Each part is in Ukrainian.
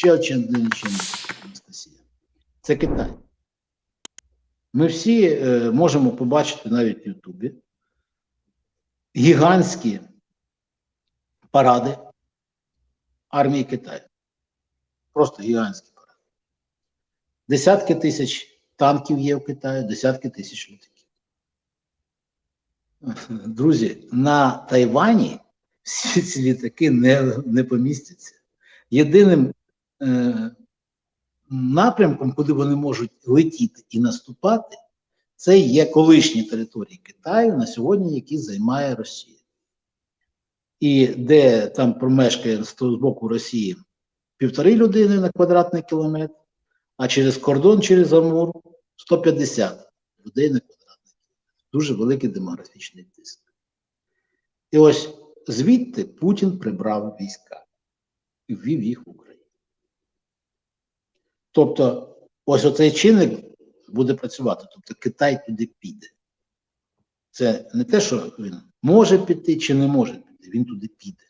Ще один чинник, Анастасія. Це Китай. Ми всі е, можемо побачити навіть в Ютубі гігантські паради армії Китаю. Просто гігантські паради. Десятки тисяч танків є в Китаї, десятки тисяч літаків. Друзі, на Тайвані всі ці літаки не, не помістяться. Єдиним е, напрямком, куди вони можуть летіти і наступати, це є колишні території Китаю на сьогодні, які займає Росія. І де там промешкає з боку Росії півтори людини на квадратний кілометр, а через кордон, через Амур 150 людей на квадратний кілометр. Дуже великий демографічний тиск. І ось звідти Путін прибрав війська і ввів їх в Україну. Тобто, ось оцей чинник буде працювати. Тобто Китай туди піде. Це не те, що він може піти чи не може піти, він туди піде.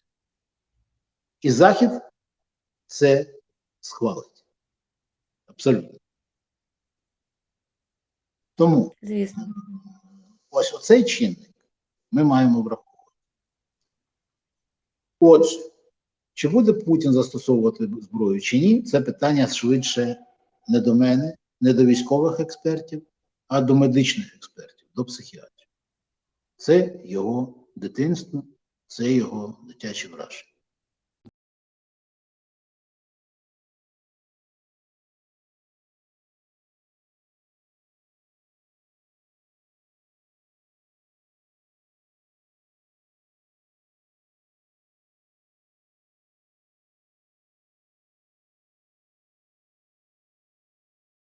І Захід це схвалить. Абсолютно. Тому Звісно. ось оцей чинник ми маємо враховувати. Отже, чи буде Путін застосовувати зброю чи ні, це питання швидше не до мене, не до військових експертів, а до медичних експертів, до психіатрів. Це його дитинство, це його дитячі враження.